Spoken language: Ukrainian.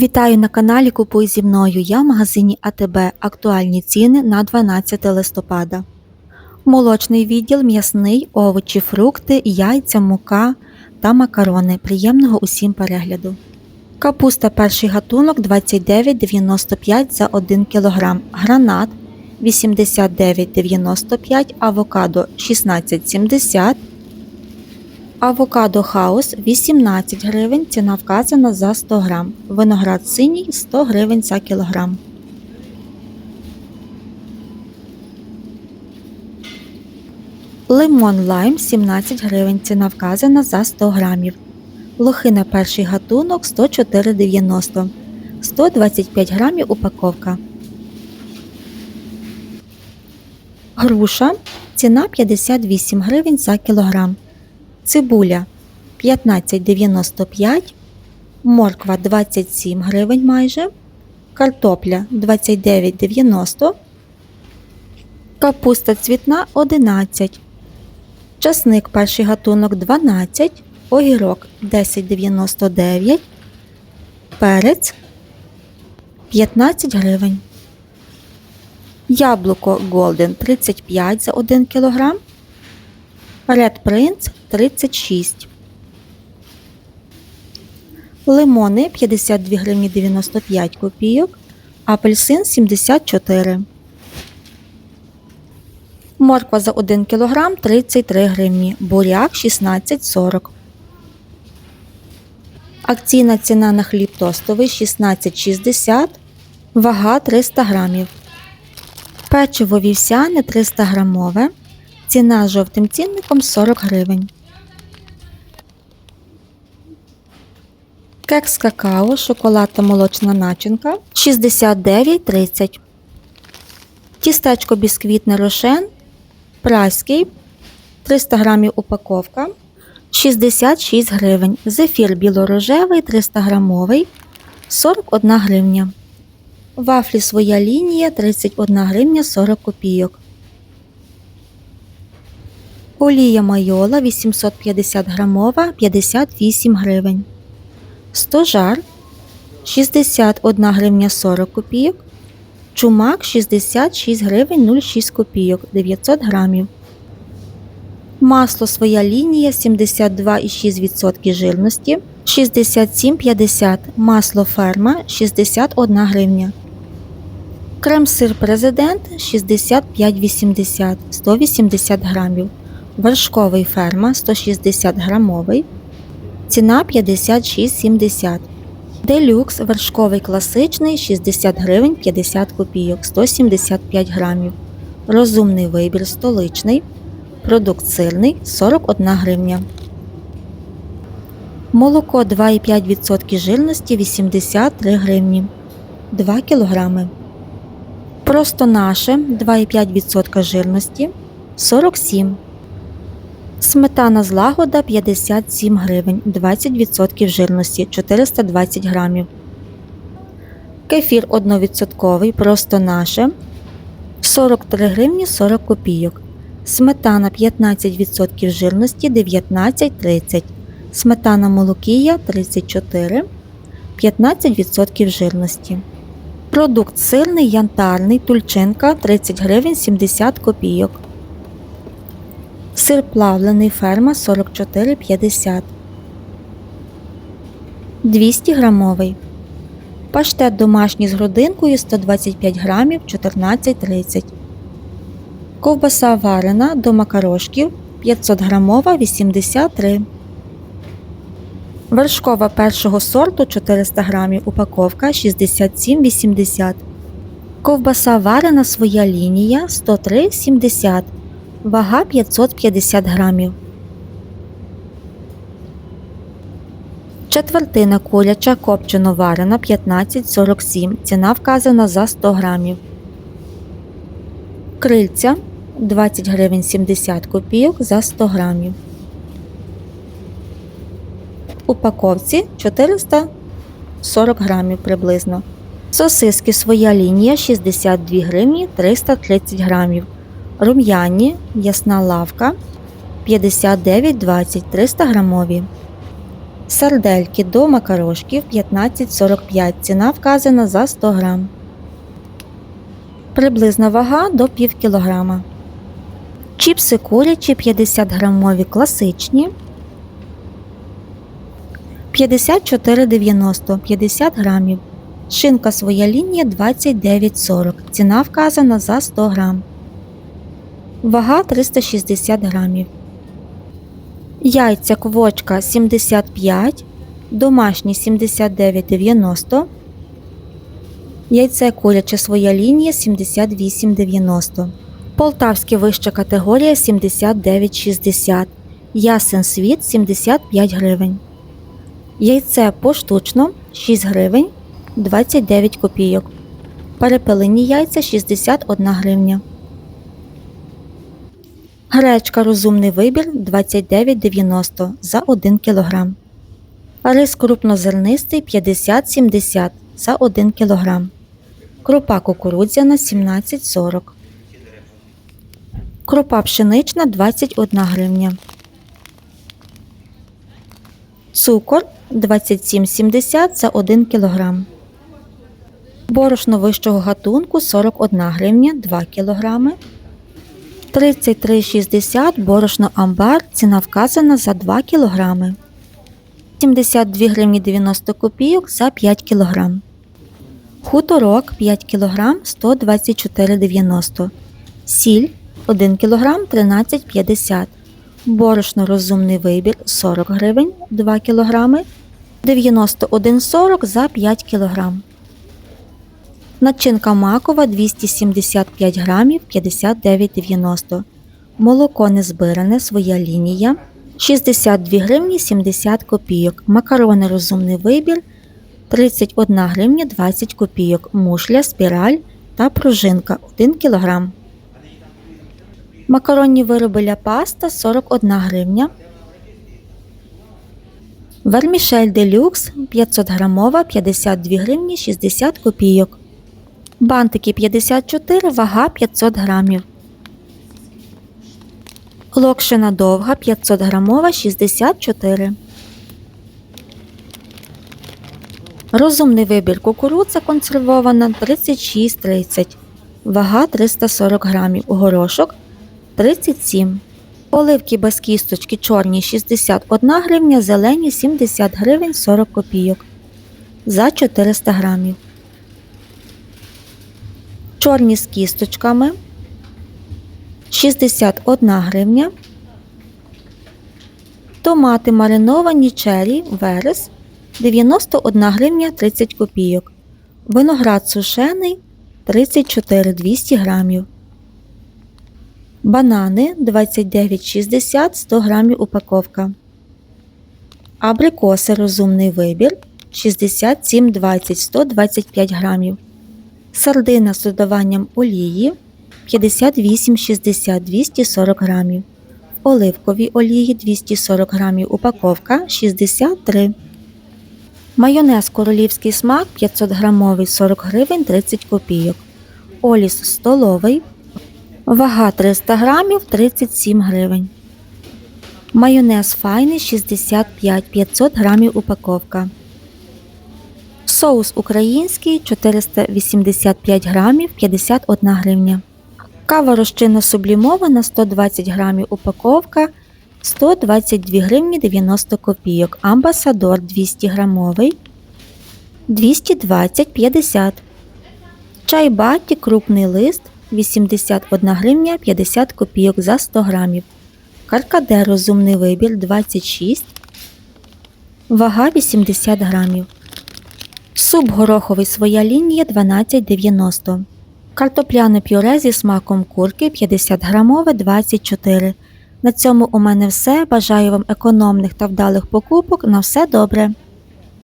Вітаю на каналі Купуй зі мною. Я в магазині АТБ. Актуальні ціни на 12 листопада. Молочний відділ, м'ясний, овочі, фрукти, яйця, мука та макарони. Приємного усім перегляду. Капуста перший гатунок 29,95 за 1 кг. Гранат 89,95, авокадо 16,70 Авокадо хаус 18 гривень, ціна вказана за 100 грам. Виноград синій 100 гривень за кілограм. Лимон лайм 17 гривень, ціна вказана за 100 грамів. Лохина перший гатунок 104,90 125 грамів упаковка. Груша ціна 58 гривень за кілограм. Цибуля 15,95, морква 27 гривень майже, картопля 29,90, капуста цвітна 11, часник перший гатунок 12, огірок 10,99, перець 15 гривень. Яблуко Golden 35 за 1 кг, Red Prince 36. Лимони 52 гривні 95 копійок. Апельсин 74. Морква за 1 кг 33 гривні. Буряк 16,40. Акційна ціна на хліб тостовий 16,60. Вага 300 грамів. Печиво вівсяне 300 грамове. Ціна з жовтим цінником 40 гривень. Кекс какао, шоколад та молочна начинка 69,30. Тістечко бісквітне рошен. Праський 300 грамів упаковка 66 гривень. Зефір білорожевий 300 грамовий 41 гривня. Вафлі своя лінія 31 гривня 40 копійок. Олія майола 850 грамова 58 гривень. Стожар 61 гривня 40 копійок. Чумак 66 гривень 06 копійок 900 грамів. Масло своя лінія 72,6% жирності 67,50 Масло ферма 61 гривня. Крем-сир президент 65,80 180 грамів. Вершковий ферма 160 грамовий. Ціна 56,70. Делюкс вершковий класичний 60 гривень 50 копійок 175 грамів. Розумний вибір столичний. Продукт сирний 41 гривня. Молоко 2,5% жирності 83 гривні. 2 кг. Просто наше 2,5% жирності 47 Сметана злагода 57 гривень, 20% жирності 420 грамів. Кефір 1% просто наше 43 гривні 40 копійок. Сметана 15% жирності 19,30. Сметана молокія 34, 15% жирності. Продукт сирний янтарний тульчинка 30 гривень 70 копійок. Сир плавлений ферма 44,50. 200 грамовий. Паштет домашній з грудинкою 125 грамів 14,30. Ковбаса варена до макарошків 500 грамова 83. Вершкова першого сорту 400 грамів упаковка 67,80. Ковбаса варена своя лінія 103,70. Вага 550 грамів. Четвертина куряча копчено варена 15,47. Ціна вказана за 100 грамів. Крильця 20 гривень 70 копійок за 100 грамів. Упаковці 440 грамів приблизно. Сосиски своя лінія 62 гривні 330 грамів. Рум'яні, ясна лавка 59,20 300 грамові. Сардельки до макарошків 15,45. Ціна вказана за 100 грам. Приблизна вага до пів кілограма. Чіпси курячі 50 грамові класичні. 54,90 50 грамів. Шинка своя лінія 29,40. Ціна вказана за 100 грам. Вага 360 грамів. Яйця квочка 75, домашні 79,90. Яйце куряче своя лінія 78,90. Полтавське вища категорія 79,60. Ясен світ 75 гривень. Яйце поштучно 6 гривень 29 копійок. Перепелені яйця 61 гривня. Гречка розумний вибір 29,90 за 1 кг. Рис крупнозернистий 50-70 за 1 кг. Крупа кукурудзяна 17,40. Крупа пшенична 21 гривня. Цукор 27,70 за 1 кг. Борошно вищого гатунку 41 гривня 2 кг. 33,60 борошно амбар. Ціна вказана за 2 кг. 72 гривні 90 копійок за 5 кг. Хуторок 5 кг 124,90. Сіль 1 кг 13,50. Борошно розумний вибір 40 гривень 2 кг. 91,40 за 5 кг. Начинка макова 275 грамів 59,90. Молоко незбиране, своя лінія 62 гривні 70 копійок. Макарони розумний вибір 31 гривня 20 копійок. Мушля, спіраль та пружинка 1 кг. Макаронні вироби ля паста 41 гривня. Вермішель делюкс 500 грамова 52 гривні 60 копійок. Бантики 54, вага 500 грамів. Локшина довга 500 грамова 64. Розумний вибір кукурудза консервована 36,30. Вага 340 грамів. Горошок 37. Оливки без кісточки чорні 61 гривня, зелені 70 гривень 40 копійок. За 400 грамів. Чорні з кісточками 61 гривня. Томати мариновані чері верес 91 гривня 30 копійок. Виноград сушений 34 200 грамів. Банани 29,60 100 грамів упаковка. Абрикоси розумний вибір 67,20 125 грамів. Сардина з додаванням олії 58,60 240 грамів. В оливковій олії 240 грамів упаковка 63. Майонез королівський смак 500 грамовий 40 гривень 30 копійок. Оліс столовий. Вага 300 грамів 37 гривень. Майонез файний 65 500 грамів упаковка. Соус український 485 грамів 51 гривня. Кава розчинна сублімована 120 грамів упаковка 122 гривні 90 копійок. Амбасадор 200 грамовий 220 50. Чай баті крупний лист 81 гривня 50 копійок за 100 грамів. Каркаде розумний вибір 26. Вага 80 грамів. Суп гороховий своя лінія 12,90. Картопляне пюре зі смаком курки 50 грамове 24. На цьому у мене все. Бажаю вам економних та вдалих покупок. На все добре!